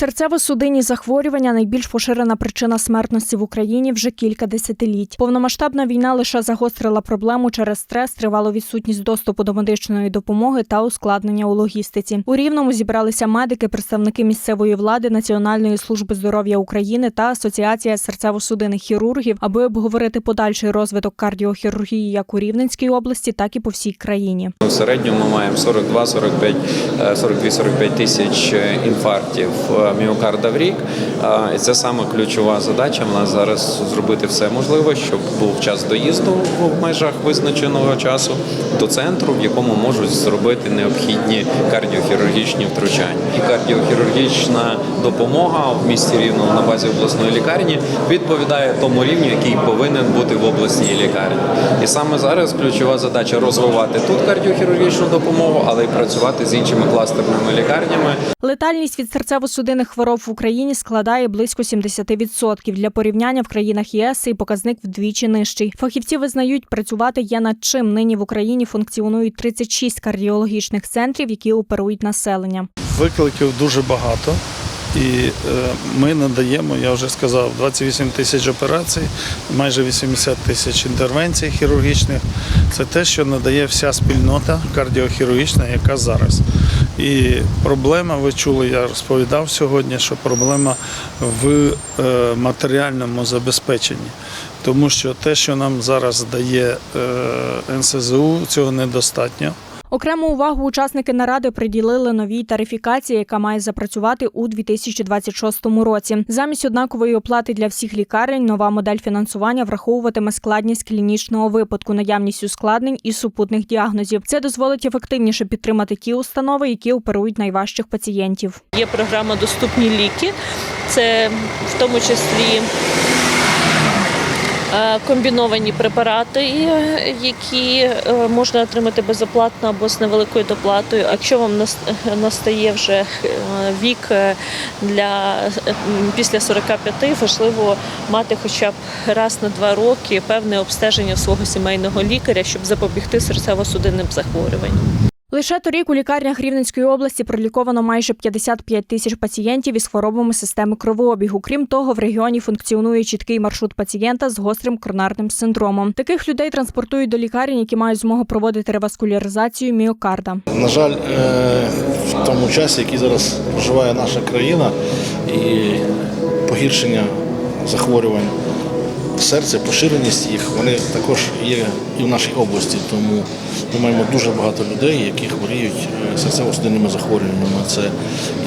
Серцево-судинні захворювання найбільш поширена причина смертності в Україні вже кілька десятиліть. Повномасштабна війна лише загострила проблему через стрес, тривалу відсутність доступу до медичної допомоги та ускладнення у логістиці. У рівному зібралися медики, представники місцевої влади, Національної служби здоров'я України та Асоціація серцево-судинних хірургів, аби обговорити подальший розвиток кардіохірургії як у Рівненській області, так і по всій країні. В середньому ми маємо 42-45, е, 42-45 тисяч е, інфарктів е, міокарда в рік. І це саме ключова задача. В нас зараз зробити все можливе, щоб був час доїзду в межах визначеного часу до центру, в якому можуть зробити необхідні кардіохірургічні втручання. І кардіохірургічна допомога в місті Рівному на базі обласної лікарні відповідає тому рівню, який повинен бути в обласній лікарні. І саме зараз ключова задача розвивати тут кардіохірургічну допомогу, але й працювати з іншими кластерними лікарнями. Летальність від серцево-судинних хвороб в Україні складає близько 70%. Для порівняння в країнах єС цей показник вдвічі нижчий. Фахівці визнають, працювати є над чим. Нині в Україні функціонують 36 кардіологічних центрів, які оперують населення. Викликів дуже багато. І е, ми надаємо, я вже сказав, 28 тисяч операцій, майже 80 тисяч інтервенцій хірургічних. Це те, що надає вся спільнота кардіохірургічна, яка зараз. І проблема, ви чули, я розповідав сьогодні, що проблема в е, матеріальному забезпеченні. Тому що те, що нам зараз дає е, НСЗУ, цього недостатньо. Окрему увагу учасники наради приділили новій тарифікації, яка має запрацювати у 2026 році. Замість однакової оплати для всіх лікарень нова модель фінансування враховуватиме складність клінічного випадку, наявність ускладнень і супутних діагнозів. Це дозволить ефективніше підтримати ті установи, які оперують найважчих пацієнтів. Є програма Доступні ліки. Це в тому числі комбіновані препарати, е, які е, можна отримати безоплатно або з невеликою доплатою. А якщо вам настає вже е, вік е, для е, після 45, важливо мати хоча б раз на два роки певне обстеження свого сімейного лікаря, щоб запобігти серцево-судинним захворюванням. Лише торік у лікарнях Рівненської області проліковано майже 55 тисяч пацієнтів із хворобами системи кровообігу. Крім того, в регіоні функціонує чіткий маршрут пацієнта з гострим коронарним синдромом. Таких людей транспортують до лікарень, які мають змогу проводити реваскуляризацію міокарда. На жаль, е, в тому часі, який зараз проживає наша країна, і погіршення захворювань серця, поширеність їх, вони також є і в нашій області. Тому ми маємо дуже багато людей, які хворіють е, серцево-судинними захворюваннями. Це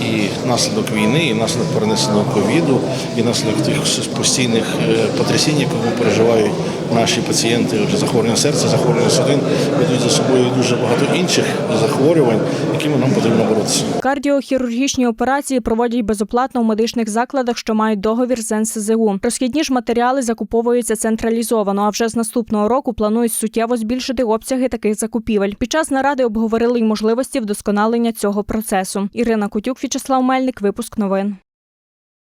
і наслідок війни, і наслідок перенесеного ковіду, і наслідок тих постійних е, потрясінь, які переживають наші пацієнти. Отже, захворювання серця, захворювання судин ведуть за собою дуже багато інших захворювань, якими нам потрібно боротися. Кардіохірургічні операції проводять безоплатно у медичних закладах, що мають договір з НСЗУ. Розхідні ж матеріали закуповуються централізовано. А вже з наступного року планують суттєво збільшити обсяги таких закупівель. Під час наради обговорили й можливості вдосконалення цього процесу. Ірина Кутюк, В'ячеслав Мельник, випуск новин.